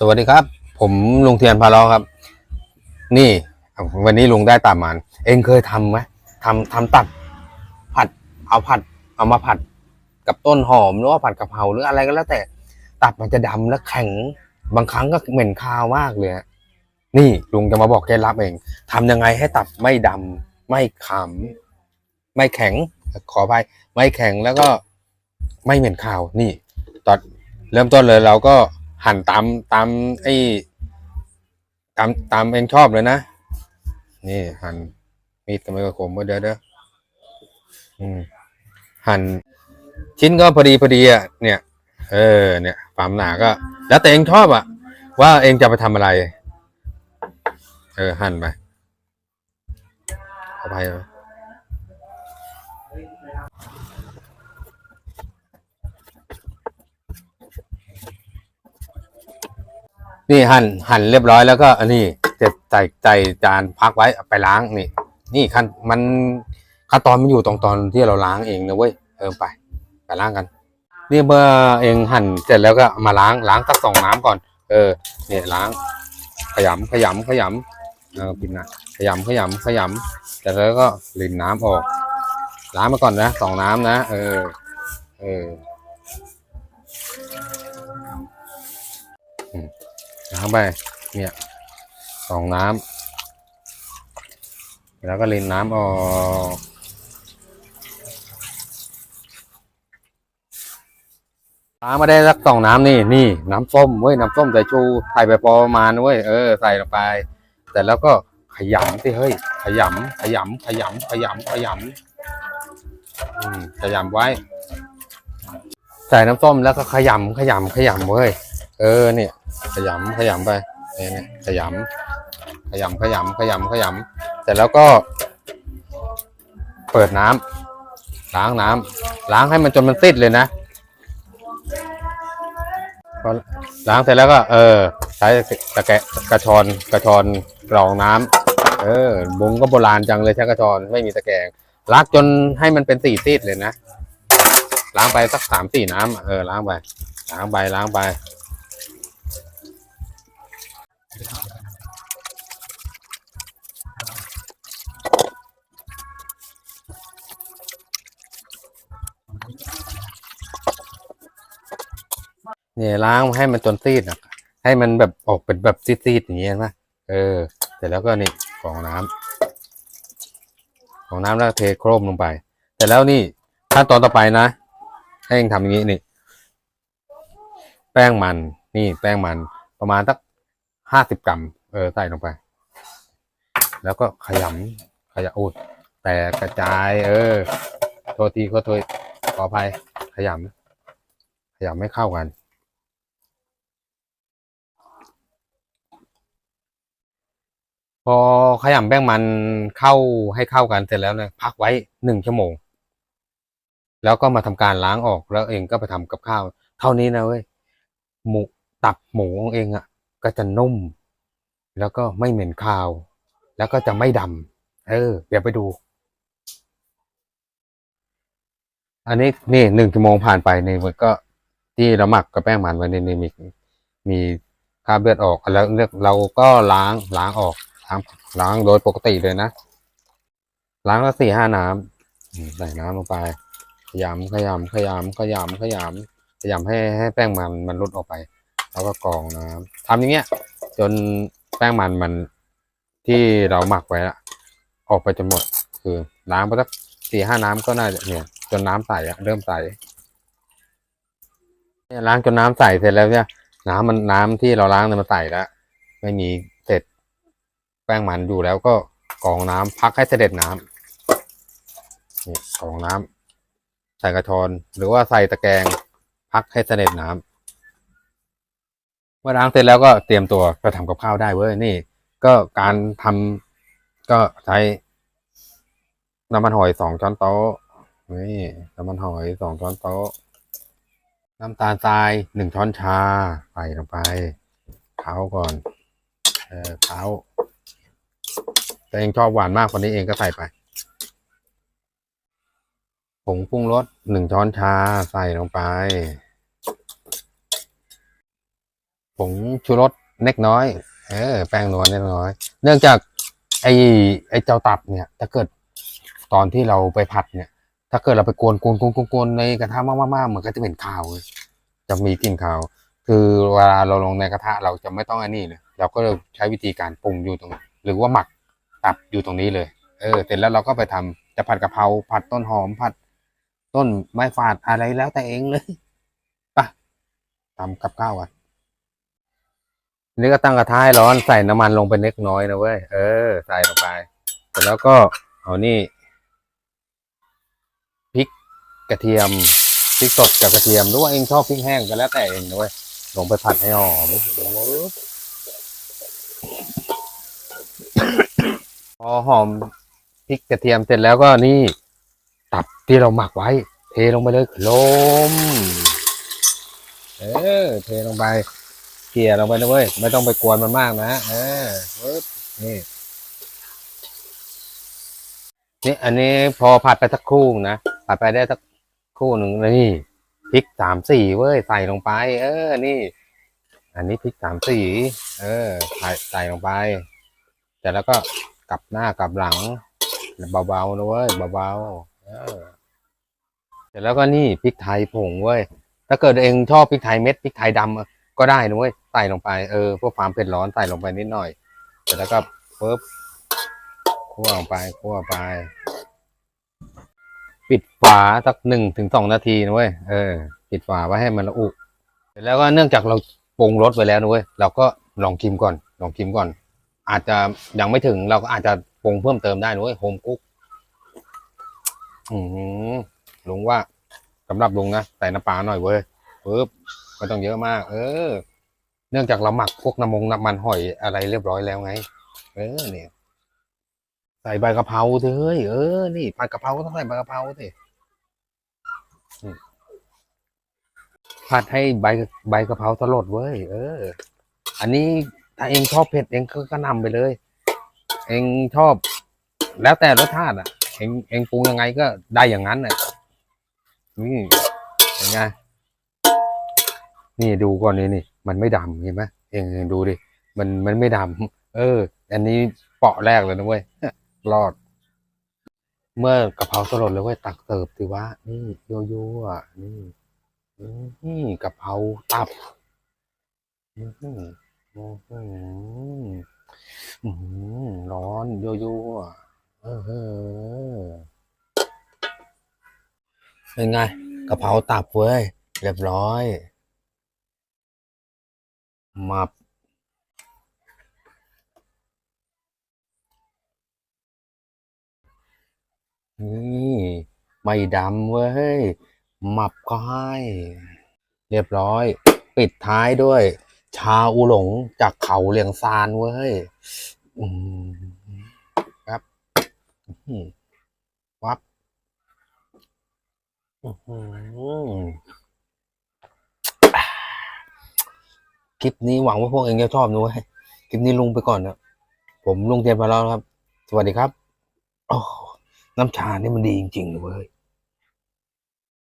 สวัสดีครับ ผมลุงเทียนพาลาะครับ นี่ วันนี้ลุงได้ตับมันเองเคยทำไหมทำทำตับผัด เอาผัด เอามาผัด กับต้นหอมหรือว่าผัดกะเพราหรืออะไรก็แล้วแต่ ตับมันจะดำและแข็ง บางครั้งก็เหม็นคาวมากเลยนี่ลุงจะมาบอกเคล็ดลับเองทำยังไงให้ตับไม่ดำไม่ขำไม่แข็ง ขออภัยไม่แข็งแล้วก็ไม่เหม็นคาวนี่ตอนเริ่มต้นเลยเราก็ หั่นตามตามไอ้ตามตามเองชอบเลยนะ นี่หั่นมีดทำไมกระคมเดี๋ยวเด้ออืมหั่นชิ้นก็พอดีพอดีอะเนี่ย เออ เนี่ยความหนาก็ แล้วแต่เองชอบอะ ว่าเองจะไปทำอะไร เออหั่นไปเอาไปเอา นี่หั่นหั่นเรียบร้อยแล้วก็อันนี้จะใส่ใส่จานพักไว้ไปล้างนี่ นี่ขั้นมันขั้นตอนมันอยู่ตรงตอนที่เราล้างเองนะเว้ยเออไปไปล้างกัน นี่เมื่อเองหั่นเสร็จแล้วก็มาล้างล้างสักสองน้ำก่อน เออเนี่ยล้าง ขยำขยำขยำเออปิดนะขยำขยำขยำเสร็จแล้วก็รินน้ำออก ล้างมาก่อนนะสองน้ำนะ เออ เออ ล้างไป เนี่ยสองน้ำแล้วก็รินน้ำออกล้างมาได้สักสองน้ำนี่นี่ น้ำส้มเว้ยน้ำส้มใสายชูใส่ไปพอประมาณเว้ยเออใส่ลงไป แต่แล้วก็ขยำสิเฮ้ย ขยำขยำขยำขยำขยำขยำไว้ ใส่น้ำส้มแล้วก็ขยำขยำขยำเว้ยเออเนี่ย ขยำขยำไปเนี่ยเนี่ยขยำขยำขยำขยำขยำเสร็จแล้วก็ เปิดน้ำล้างน้ำล้างให้มันจนมันติดเลยนะพอล้างเสร็จแล้วก็ เออ ใช้ตะแกะกระชอนกระชอนกรองน้ำเออบุงก็โบราณจังเลยใช้กระชอนไม่มีตะแกรงล้างจนให้มันเป็นสีซีดเลยนะล้างไปสักสามสี่น้ำเออล้างไปล้างไปล้างไป เนี่ยล้างให้มันจนซีดอะให้มันแบบออกเป็นแบบซีดๆอย่างเงี้ยนะเออ เสร็จแล้วก็นี่กรองน้ำกรองน้ำแล้วเทโครมลงไปเสร็จแล้วนี่ขั้นตอนต่อไปนะให้เองทำอย่างนี้นี่ แป้งมันนี่แป้งมันประมาณสัก ห้าสิบกรัม เออ ใส่ลงไป แล้วก็ขยำขยำอุดแต่กระจาย เออ โทษทีก็โทษขออภัย ขยำขยำไม่เข้ากันพอขยำแป้งมันเข้าให้เข้ากันเสร็จแล้วเนี่ยพักไว้หนึ่งชั่วโมง แล้วก็มาทำการล้างออกแล้วเองก็ไปทำกับข้าว เท่านี้นะเว้ยหมูตับหมูของเองอะ ก็จะนุ่ม แล้วก็ไม่เหม็นคาว แล้วก็จะไม่ดำเออ เดี๋ยวไปดู อันนี้นี่หนึ่งชั่วโมงผ่านไปนี่มันก็ที่เราหมักกับแป้งมันไว้ในนี่มีมีคราบเลือดออกแล้วเลือกเราก็ล้างล้างออกล้างล้างโดยปกติเลยนะล้างแล้วสี่ห้าน้ำใส่น้ำลงไป ขยำขยำขยำขยำขยำขยำให้ให้แป้งมันมันลดออกไป แล้วก็กรองน้ำทำอย่างเงี้ย จนแป้งมันมันที่เราหมักไว้อะออกไปจนหมด คือล้างไปสักสี่ห้าน้ำก็น่าจะเนี่ยจนน้ำใสอะเริ่มใสเนี่ยล้างจนน้ำใสเสร็จแล้วเนี่ยน้ำมันน้ำที่เราล้างเนี่ยมันใสแล้วไม่มีเศษแป้งมันอยู่แล้วก็กรองน้ำพักให้เสด็จน้ำนี่กรองน้ำใส่กระชอนหรือว่าใส่ตะแกรงพักให้เสด็จน้ำ เมื่อล้างเสร็จแล้วก็เตรียมตัวไปทำกับข้าวได้เว้ยนี่ ก็การทำก็ใช้น้ำมันหอยสองช้อนโต๊ะนี่น้ำมันหอยสองช้อนโต๊ะน้ำตาลทรายหนึ่งช้อนชาใส่ลงไปเคล้าก่อนเออเคล้าแต่เองชอบหวานมากกว่านี้เองก็ใส่ไปผงปรุงรสหนึ่งช้อนชาใส่ลงไป ผงชูรสเล็กน้อย เออ แป้งนวลเล็กน้อย เนื่องจากไอ้ไอ้เจ้าตับเนี่ย ถ้าเกิดตอนที่เราไปผัดเนี่ย ถ้าเกิดเราไปกวนกวนกวนกวนกวนในกระทะมากๆๆมันก็จะเป็นข้าวเลยจะมีกลิ่นข้าว คือเวลาเราลงในกระทะเราจะไม่ต้องอันนี้เลย เราก็ใช้วิธีการปรุงอยู่ตรงนี้หรือว่าหมักตับอยู่ตรงนี้เลย เออ เสร็จแล้วเราก็ไปทำจะผัดกะเพราผัดต้นหอมผัด ต้นไม้ฝาดอะไรแล้วแต่เองเลยไปะทำกับข้าวกัน นี่ก็ตั้งกระทะให้ร้อนใส่น้ำมันลงไปเล็กน้อยนะเว้ยเออ ใส่ลงไปเสร็จแล้วก็เอานี่พริกกระเทียมพริกสดกับกระเทียมหรือว่าเองชอบพริกแห้งก็แล้วแต่เองนะเว้ยลงไปผัดให้หอมพอหอมพริกกระเทียมเสร็จแล้วก็นี่ ตับที่เราหมักไว้ เทลงไปเลยโลมเออเทลงไป เกลี่ยลงไปนะเว้ย ไม่ต้องไปกวนมันมากนะเออปึ๊บนี่นี่อันนี้พอผัดไปสักครู่นะผัดไปได้สักครู่หนึ่งนี่พริกสามสี่เว้ยใส่ลงไป เออ นี่ อันนี้พริกสามสี่เออใส่ใส่ลงไปแต่แล้วก็กลับหน้ากลับหลังเบาๆนะเว้ยเบาๆเออเสร็จแล้วก็นี่พริกไทยผงเว้ยถ้าเกิดเองชอบพริกไทยเม็ดพริกไทยดำ ก็ได้นะเว้ยใส่ลงไปเออเพื่อความเผ็ดร้อนใส่ลงไปนิดหน่อยเสร็จแล้วก็ปึ๊บคั่วลงไปคั่วไป ปิดฝาสักหนึ่งถึงสองนาทีนะเว้ยเออปิดฝาไว้ให้มันละอุเสร็จแล้วก็เนื่องจากเราปรุงรสไปแล้วนะเว้ยเราก็ลองชิมก่อนลองชิมก่อน อาจจะยังไม่ถึงเราก็อาจจะปรุงเพิ่มเติมได้นะเว้ยโฮมกุ๊กอืมลุงว่าสำหรับลุงนะใส่น้ำปลาหน่อยเว้ยปึ๊บ ไม่ต้องเยอะมาก เออ เนื่องจากเราหมักพวกน้ำมงน้ำมันหอยอะไรเรียบร้อยแล้วไง เออเนี่ยใส่ใบกะเพราสิเฮ้ยเออ นี่ผัดกะเพราก็ต้องใส่ใบกะเพราสิอืมผัดให้ใบใบกะเพราสลดเว้ย เออ อันนี้ถ้าเองชอบเผ็ดเองก็ก็นำไปเลย เองชอบ แล้วแต่รสชาติอะ เองเองปรุงยังไงก็ได้อย่างนั้นน่ะนี่เป็นไง นี่ดูก่อนนี่นี่ มันไม่ดำเห็นไหมเองเองดูดิมันมันไม่ดำเออ อันนี้เปาะแรกเลยนะเว้ยรอด เมื่อกะเพราสลดแล้วเว้ยตักเสิร์ฟสิวะนี่โยโย่อะนี่นี่กะเพราตับอื้อหืออื้อหืออื้อหือร้อนโยโย่อะเออเออเป็นไงกะเพราตับเว้ยเรียบร้อย มับนี่ไม่ดำเว้ย หมับก็ให้ เรียบร้อย ปิดท้ายด้วย ชาอูหลงจากเขาเลียงซานเว้ยครับวับอื้อหือ คลิปนี้หวังว่าพวกเองจะชอบนะเว้ยคลิปนี้ลุงไปก่อนนะผมลุงเทียนมาแล้วครับ สวัสดีครับโอ้น้ำชานี่มันดีจริงๆเลยเว้ย